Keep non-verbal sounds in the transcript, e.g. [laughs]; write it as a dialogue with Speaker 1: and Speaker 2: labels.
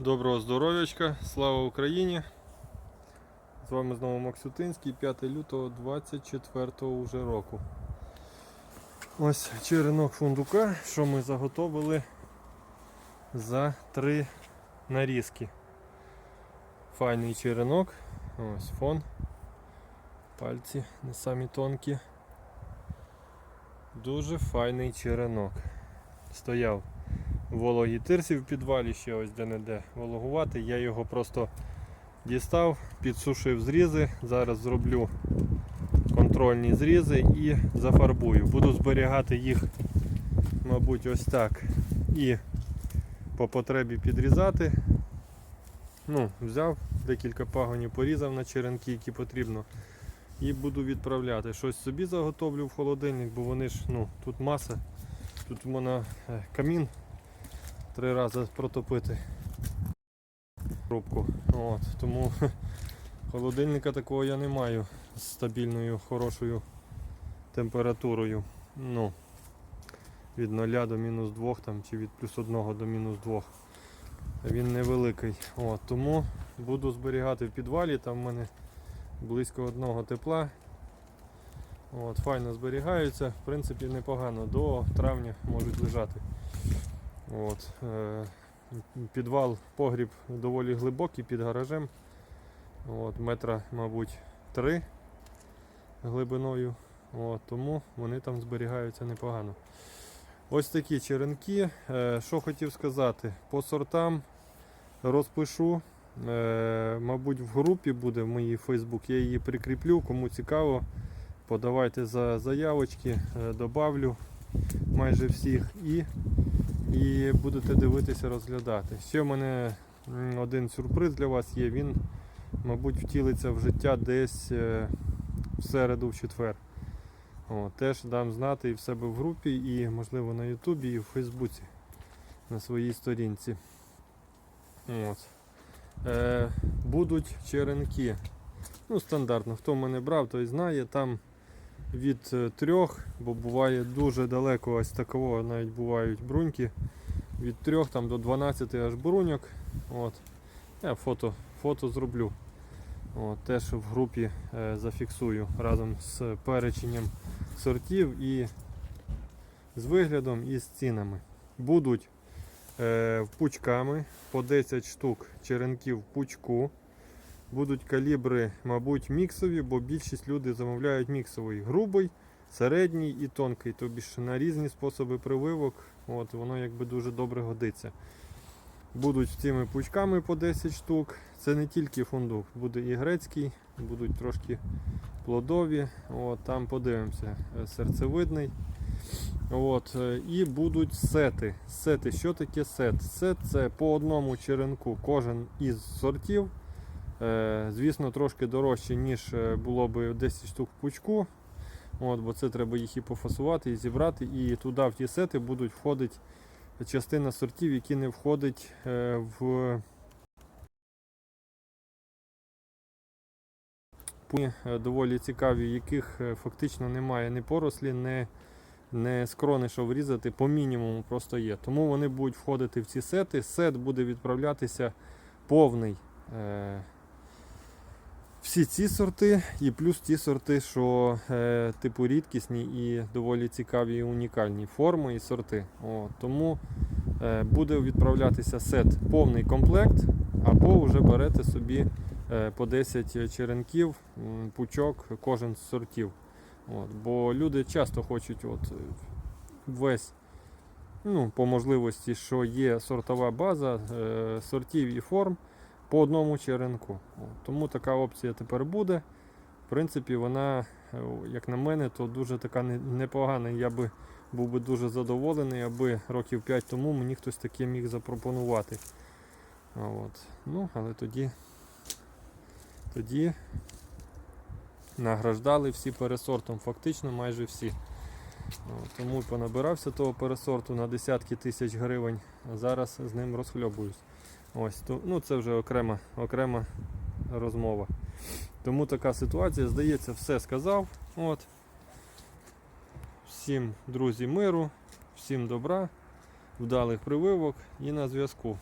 Speaker 1: Доброго здоров'ячка, слава Україні! З вами знову Максютинський, 5 лютого 24 уже року. Ось черенок фундука, що ми заготовили за три нарізки. Файний черенок. Ось фон. Пальці не самі тонкі. Дуже файний черенок. Стояв вологій тирсі в підвалі ще ось де-не-де вологувати. Я його просто дістав, підсушив зрізи. Зараз зроблю контрольні зрізи і зафарбую. Буду зберігати їх, мабуть, ось так. І по потребі підрізати. Ну, взяв декілька пагонів, порізав на черенки, які потрібно. І буду відправляти. Щось собі заготовлю в холодильник, бо вони ж, ну, тут маса. Тут у мене камін три рази протопити рубку. От, тому [laughs] холодильника такого я не маю з стабільною хорошою температурою. Ну, від 0 до мінус 2 там, чи від плюс 1 до мінус 2. Він невеликий. От, тому буду зберігати в підвалі, там в мене близько одного тепла. От, файно зберігаються, в принципі непогано, до травня можуть лежати. От, е, підвал, погріб доволі глибокий під гаражем. От, метра, мабуть, 3 глибиною. От, тому вони там зберігаються непогано. Ось такі черенки. Е, що хотів сказати, по сортам розпишу. Е, мабуть, в групі буде в моїй Facebook, я її прикріплю, кому цікаво, подавайте за заявочки, добавлю майже всіх і, і будете дивитися, розглядати. Ще в мене один сюрприз для вас є, він, мабуть, втілиться в життя десь е, в середу, в четвер. О, теж дам знати і в себе в групі, і можливо на Ютубі, і в Фейсбуці на своїй сторінці. От. Е, будуть черенки. Ну, стандартно, хто мене брав, той знає. Там від е, трьох, бо буває дуже далеко ось такого, навіть бувають бруньки. Від 3 там, до 12 аж бруньок. От. Я фото, фото зроблю. От, теж в групі е, зафіксую разом з переченням сортів і з виглядом і з цінами. Будуть е, пучками по 10 штук черенків пучку. Будуть калібри, мабуть, міксові, бо більшість люди замовляють міксовий грубий, середній і тонкий, тобі ж на різні способи прививок. От, воно якби дуже добре годиться. Будуть цими пучками по 10 штук. Це не тільки фундук, буде і грецький, будуть трошки плодові. От, там подивимося, е, серцевидний. От, е, і будуть сети. Сети. Що таке сет? Сет це по одному черенку кожен із сортів. Е, Звісно, трошки дорожче, ніж е, було б 10 штук в пучку. От, бо це треба їх і пофасувати, і зібрати. І туди в ті сети будуть входити частина сортів, які не входять е, в Пуні, доволі цікаві, яких фактично немає ні порослі, ні, ні скрони, що врізати, по мінімуму просто є. Тому вони будуть входити в ці сети. Сет буде відправлятися повний. Всі ці сорти і плюс ті сорти, що е, типу рідкісні і доволі цікаві і унікальні форми і сорти. О, тому е, буде відправлятися сет повний комплект, або вже берете собі е, по 10 черенків, пучок, кожен з сортів. От, бо люди часто хочуть от, весь. Ну, по можливості, що є сортова база е, сортів і форм по одному черенку. Тому така опція тепер буде. В принципі, вона, е, як на мене, то дуже така непогана. Я би був би дуже задоволений, аби років 5 тому мені хтось таке міг запропонувати. От. Ну, але тоді, тоді награждали всі пересортом, фактично майже всі. Тому понабирався того пересорту на десятки тисяч гривень, а зараз з ним розхльобуюсь. Ось, тут, ну це вже окрема, окрема розмова. Тому така ситуація, здається, все сказав. От. Всім, друзі, миру, всім добра, вдалих прививок і на зв'язку.